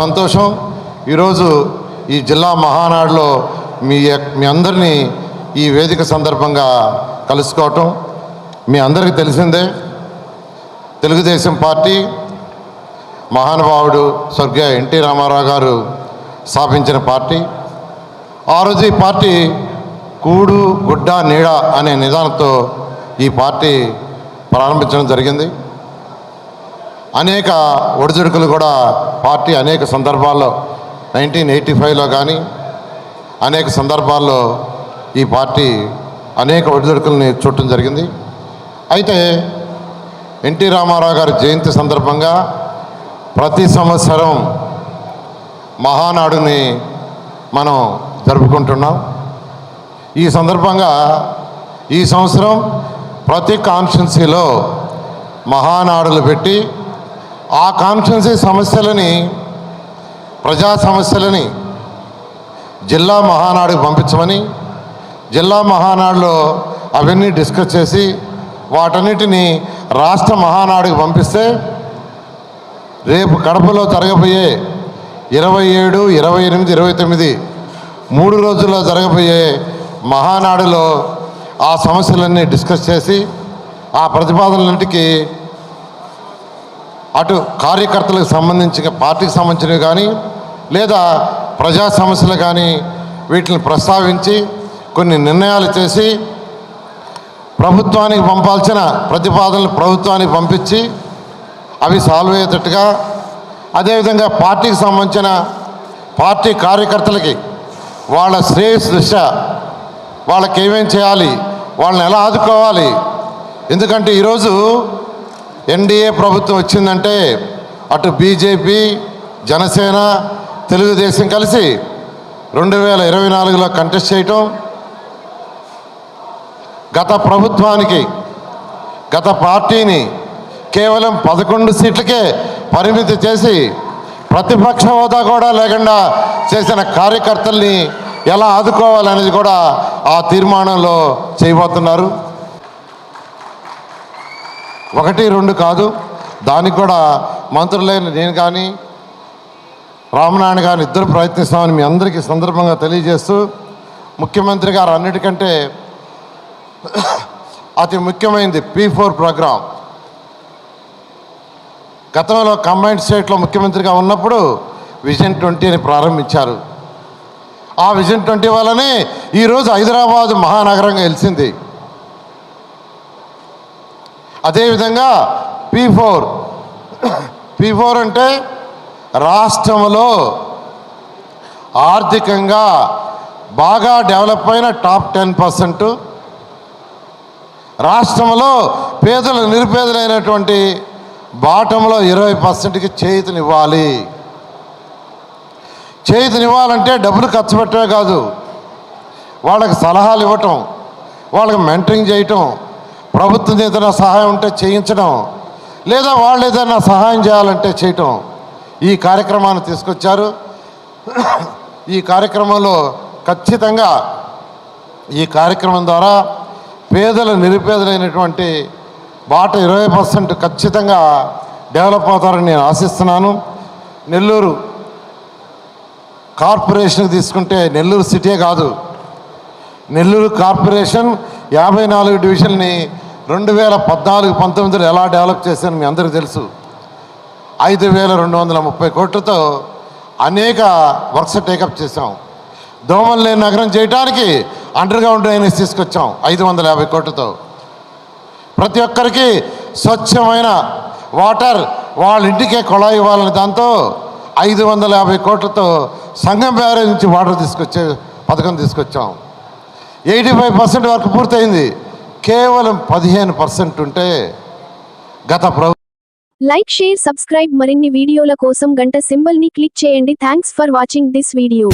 సంతోషం. ఈరోజు ఈ జిల్లా మహానాడులో మీ మీ అందరినీ ఈ వేదిక సందర్భంగా కలుసుకోవటం మీ అందరికీ తెలిసిందే. తెలుగుదేశం పార్టీ మహానుభావుడు స్వర్గీయ ఎన్టీ రామారావు గారు స్థాపించిన పార్టీ. ఆ రోజు ఈ పార్టీ కూడు గుడ్డ నీడ అనే నిదానంతో ఈ పార్టీ ప్రారంభించడం జరిగింది. అనేక ఒడిదుడుకులు కూడా పార్టీ అనేక సందర్భాల్లో నైన్టీన్ ఎయిటీ ఫైవ్లో కానీ అనేక సందర్భాల్లో ఈ పార్టీ అనేక ఒడిదుడుకుల్ని చూడటం జరిగింది. అయితే ఎన్టీ రామారావు గారి జయంతి సందర్భంగా ప్రతి సంవత్సరం మహానాడుని మనం జరుపుకుంటున్నాం. ఈ సందర్భంగా ఈ సంవత్సరం ప్రతి కాన్స్టిట్యున్సీలో మహానాడులు పెట్టి ఆ కాన్స్టిట్యున్సీ సమస్యలని ప్రజా సమస్యలని జిల్లా మహానాడుకు పంపించమని జిల్లా మహానాడులో అవన్నీ డిస్కస్ చేసి వాటన్నిటిని రాష్ట్ర మహానాడుకు పంపిస్తే రేపు కడపలో జరగబోయే ఇరవై ఏడు ఇరవై ఎనిమిది ఇరవై తొమ్మిది మూడు రోజుల్లో జరగబోయే మహానాడులో ఆ సమస్యలన్నీ డిస్కస్ చేసి ఆ ప్రతిపాదనలన్నింటికి అటు కార్యకర్తలకు సంబంధించిన పార్టీకి సంబంధించినవి కానీ లేదా ప్రజా సమస్యలు కానీ వీటిని ప్రస్తావించి కొన్ని నిర్ణయాలు చేసి ప్రభుత్వానికి పంపాల్సిన ప్రతిపాదనలు ప్రభుత్వానికి పంపించి అవి సాల్వ్ అయ్యేటట్టుగా అదేవిధంగా పార్టీకి సంబంధించిన పార్టీ కార్యకర్తలకి వాళ్ళ శ్రేయస్ దృష్ట్యా వాళ్ళకి ఏమేం చేయాలి వాళ్ళని ఎలా ఆదుకోవాలి. ఎందుకంటే ఈరోజు ఎన్డీఏ ప్రభుత్వం వచ్చిందంటే అటు బీజేపీ జనసేన తెలుగుదేశం కలిసి రెండు వేల ఇరవై నాలుగులో కంటెస్ట్ చేయటం గత ప్రభుత్వానికి గత పార్టీని కేవలం పదకొండు సీట్లకే పరిమితి చేసి ప్రతిపక్ష హోదా కూడా లేకుండా చేసిన కార్యకర్తల్ని ఎలా ఆదుకోవాలనేది కూడా ఆ తీర్మానంలో చేయబోతున్నారు. ఒకటి రెండు కాదు. దానికి కూడా మంత్రులైన నేను కానీ రామనారాయణ గారిని ఇద్దరు ప్రయత్నిస్తామని మీ అందరికీ సందర్భంగా తెలియజేస్తూ ముఖ్యమంత్రి గారు అన్నిటికంటే అతి ముఖ్యమైనది పీ ఫోర్ ప్రోగ్రాం. గతంలో కంబైన్డ్ స్టేట్లో ముఖ్యమంత్రిగా ఉన్నప్పుడు విజన్ ట్వంటీని ప్రారంభించారు. ఆ విజన్ ట్వంటీ వల్లనే ఈరోజు హైదరాబాద్ మహానగరంగా వెలిసింది అదేవిధంగా పీ ఫోర్. పీ ఫోర్ అంటే రాష్ట్రంలో ఆర్థికంగా బాగా డెవలప్ అయిన టాప్ టెన్ పర్సెంట్. రాష్ట్రంలో పేదలు నిరుపేదలైనటువంటి బాటంలో ఇరవై పర్సెంట్కి చేతినివ్వాలి చేతినివ్వాలంటే డబ్బులు ఖర్చు పెట్టమే కాదు. వాళ్ళకి సలహాలు ఇవ్వటం వాళ్ళకి మెంటరింగ్ చేయటం ప్రభుత్వం ఏదైనా సహాయం ఉంటే చేయించడం లేదా వాళ్ళు ఏదైనా సహాయం చేయాలంటే చేయటం ఈ కార్యక్రమాన్ని తీసుకొచ్చారు. ఈ కార్యక్రమంలో ఖచ్చితంగా ఈ కార్యక్రమం ద్వారా పేదలు నిరుపేదలైనటువంటి బాట ఇరవై పర్సెంట్ ఖచ్చితంగా డెవలప్ అవుతారని నేను ఆశిస్తున్నాను. నెల్లూరు కార్పొరేషన్ తీసుకుంటే నెల్లూరు సిటీ కాదు. నెల్లూరు కార్పొరేషన్ యాభై నాలుగు డివిజన్ని రెండు వేల పద్నాలుగు పంతొమ్మిదిలో ఎలా డెవలప్ చేశాను మీ అందరికీ తెలుసు. ఐదు వేల రెండు వందల ముప్పై కోట్లతో అనేక వర్క్స్ టేకప్ చేసాం దోమలు లేని నగరం చేయడానికి అండర్ గ్రౌండ్ డ్రైనేజ్ తీసుకొచ్చాం ఐదు వందల యాభై కోట్లతో. ప్రతి ఒక్కరికి స్వచ్ఛమైన వాటర్ వాళ్ళ ఇంటికే కుళాయి ఇవ్వాలనే దాంతో ఐదు వందల యాభై కోట్లతో సంఘం బ్యారేజ్ నుంచి వాటర్ తీసుకొచ్చే పథకం తీసుకొచ్చాం. ఎయిటీ ఫైవ్ పర్సెంట్ వరకు పూర్తయింది. కేవలం పదిహేను పర్సెంట్ ఉంటే గత లైక్ షేర్ సబ్స్క్రైబ్ మరిన్ని వీడియోల కోసం గంట సింబల్ని క్లిక్ చేయండి. Thanks for watching this video.